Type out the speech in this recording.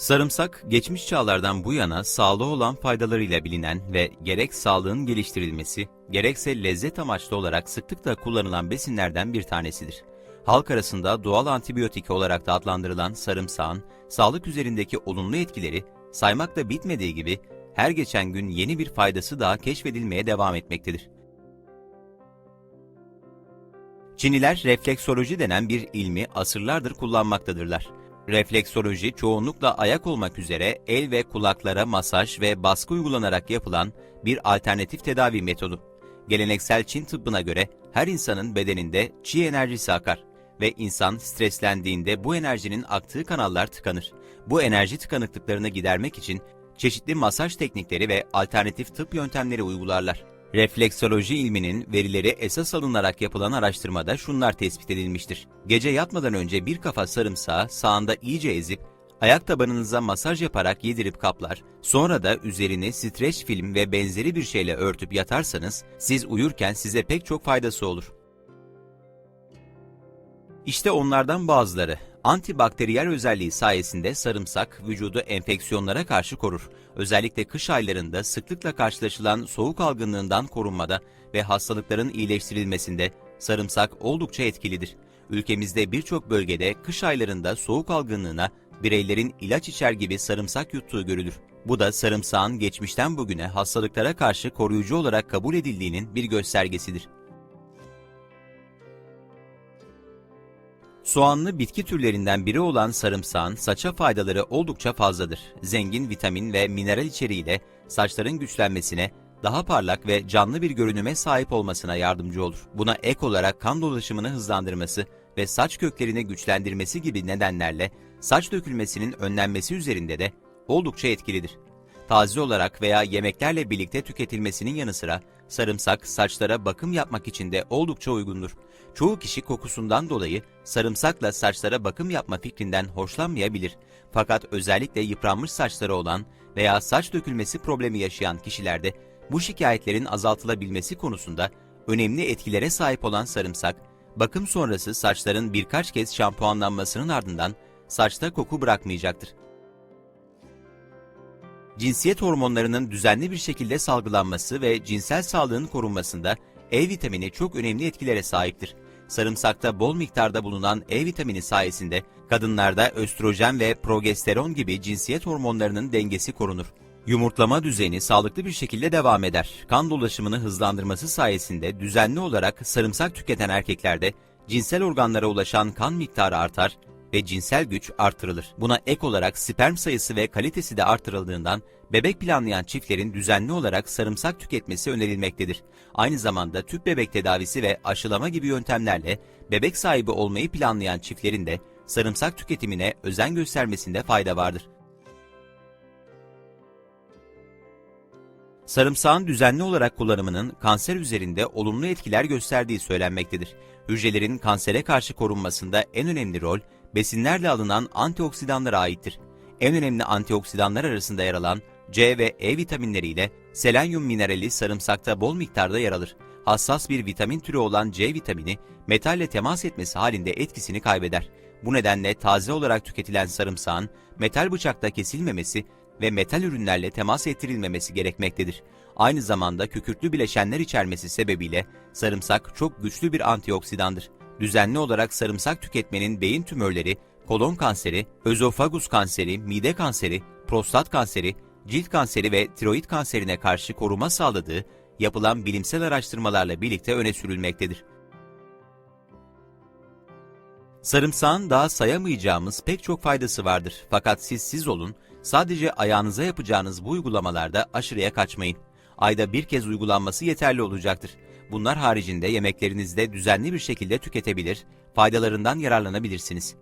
Sarımsak, geçmiş çağlardan bu yana sağlığı olan faydalarıyla bilinen ve gerek sağlığın geliştirilmesi, gerekse lezzet amaçlı olarak sıklıkla kullanılan besinlerden bir tanesidir. Halk arasında doğal antibiyotik olarak da adlandırılan sarımsağın, sağlık üzerindeki olumlu etkileri saymakla bitmediği gibi her geçen gün yeni bir faydası daha keşfedilmeye devam etmektedir. Çiniler refleksoloji denen bir ilmi asırlardır kullanmaktadırlar. Refleksoloji çoğunlukla ayak olmak üzere el ve kulaklara masaj ve baskı uygulanarak yapılan bir alternatif tedavi metodu. Geleneksel Çin tıbbına göre her insanın bedeninde çi enerjisi akar ve insan streslendiğinde bu enerjinin aktığı kanallar tıkanır. Bu enerji tıkanıklıklarını gidermek için çeşitli masaj teknikleri ve alternatif tıp yöntemleri uygularlar. Refleksoloji ilminin verileri esas alınarak yapılan araştırmada şunlar tespit edilmiştir. Gece yatmadan önce bir kafa sarımsağı sağında iyice ezip, ayak tabanınıza masaj yaparak yedirip kaplar, sonra da üzerini streç film ve benzeri bir şeyle örtüp yatarsanız, siz uyurken size pek çok faydası olur. İşte onlardan bazıları. Antibakteriyel özelliği sayesinde sarımsak vücudu enfeksiyonlara karşı korur. Özellikle kış aylarında sıklıkla karşılaşılan soğuk algınlığından korunmada ve hastalıkların iyileştirilmesinde sarımsak oldukça etkilidir. Ülkemizde birçok bölgede kış aylarında soğuk algınlığına bireylerin ilaç içer gibi sarımsak yuttuğu görülür. Bu da sarımsağın geçmişten bugüne hastalıklara karşı koruyucu olarak kabul edildiğinin bir göstergesidir. Soğanlı bitki türlerinden biri olan sarımsağın saça faydaları oldukça fazladır. Zengin vitamin ve mineral içeriğiyle saçların güçlenmesine, daha parlak ve canlı bir görünüme sahip olmasına yardımcı olur. Buna ek olarak kan dolaşımını hızlandırması ve saç köklerini güçlendirmesi gibi nedenlerle saç dökülmesinin önlenmesi üzerinde de oldukça etkilidir. Taze olarak veya yemeklerle birlikte tüketilmesinin yanı sıra sarımsak saçlara bakım yapmak için de oldukça uygundur. Çoğu kişi kokusundan dolayı sarımsakla saçlara bakım yapma fikrinden hoşlanmayabilir. Fakat özellikle yıpranmış saçları olan veya saç dökülmesi problemi yaşayan kişilerde bu şikayetlerin azaltılabilmesi konusunda önemli etkilere sahip olan sarımsak, bakım sonrası saçların birkaç kez şampuanlanmasının ardından saçta koku bırakmayacaktır cinsiyet hormonlarının düzenli bir şekilde salgılanması ve cinsel sağlığın korunmasında E vitamini çok önemli etkilere sahiptir. Sarımsakta bol miktarda bulunan E vitamini sayesinde kadınlarda östrojen ve progesteron gibi cinsiyet hormonlarının dengesi korunur. Yumurtlama düzeni sağlıklı bir şekilde devam eder. Kan dolaşımını hızlandırması sayesinde düzenli olarak sarımsak tüketen erkeklerde cinsel organlara ulaşan kan miktarı artar ve cinsel güç artırılır. Buna ek olarak sperm sayısı ve kalitesi de artırıldığından bebek planlayan çiftlerin düzenli olarak sarımsak tüketmesi önerilmektedir. Aynı zamanda tüp bebek tedavisi ve aşılama gibi yöntemlerle bebek sahibi olmayı planlayan çiftlerin de sarımsak tüketimine özen göstermesinde fayda vardır. Sarımsağın düzenli olarak kullanımının kanser üzerinde olumlu etkiler gösterdiği söylenmektedir. Hücrelerin kansere karşı korunmasında en önemli rol besinlerle alınan antioksidanlara aittir. En önemli antioksidanlar arasında yer alan C ve E vitaminleriyle selenyum minerali sarımsakta bol miktarda yer alır. Hassas bir vitamin türü olan C vitamini metalle temas etmesi halinde etkisini kaybeder. Bu nedenle taze olarak tüketilen sarımsağın metal bıçakta kesilmemesi ve metal ürünlerle temas ettirilmemesi gerekmektedir. Aynı zamanda kükürtlü bileşenler içermesi sebebiyle sarımsak çok güçlü bir antioksidandır düzenli olarak sarımsak tüketmenin beyin tümörleri, kolon kanseri, özofagus kanseri, mide kanseri, prostat kanseri, cilt kanseri ve tiroid kanserine karşı koruma sağladığı yapılan bilimsel araştırmalarla birlikte öne sürülmektedir. Sarımsağın daha sayamayacağımız pek çok faydası vardır. Fakat siz siz olun, sadece ayağınıza yapacağınız bu uygulamalarda aşırıya kaçmayın. Ayda bir kez uygulanması yeterli olacaktır. Bunlar haricinde yemeklerinizde düzenli bir şekilde tüketebilir, faydalarından yararlanabilirsiniz.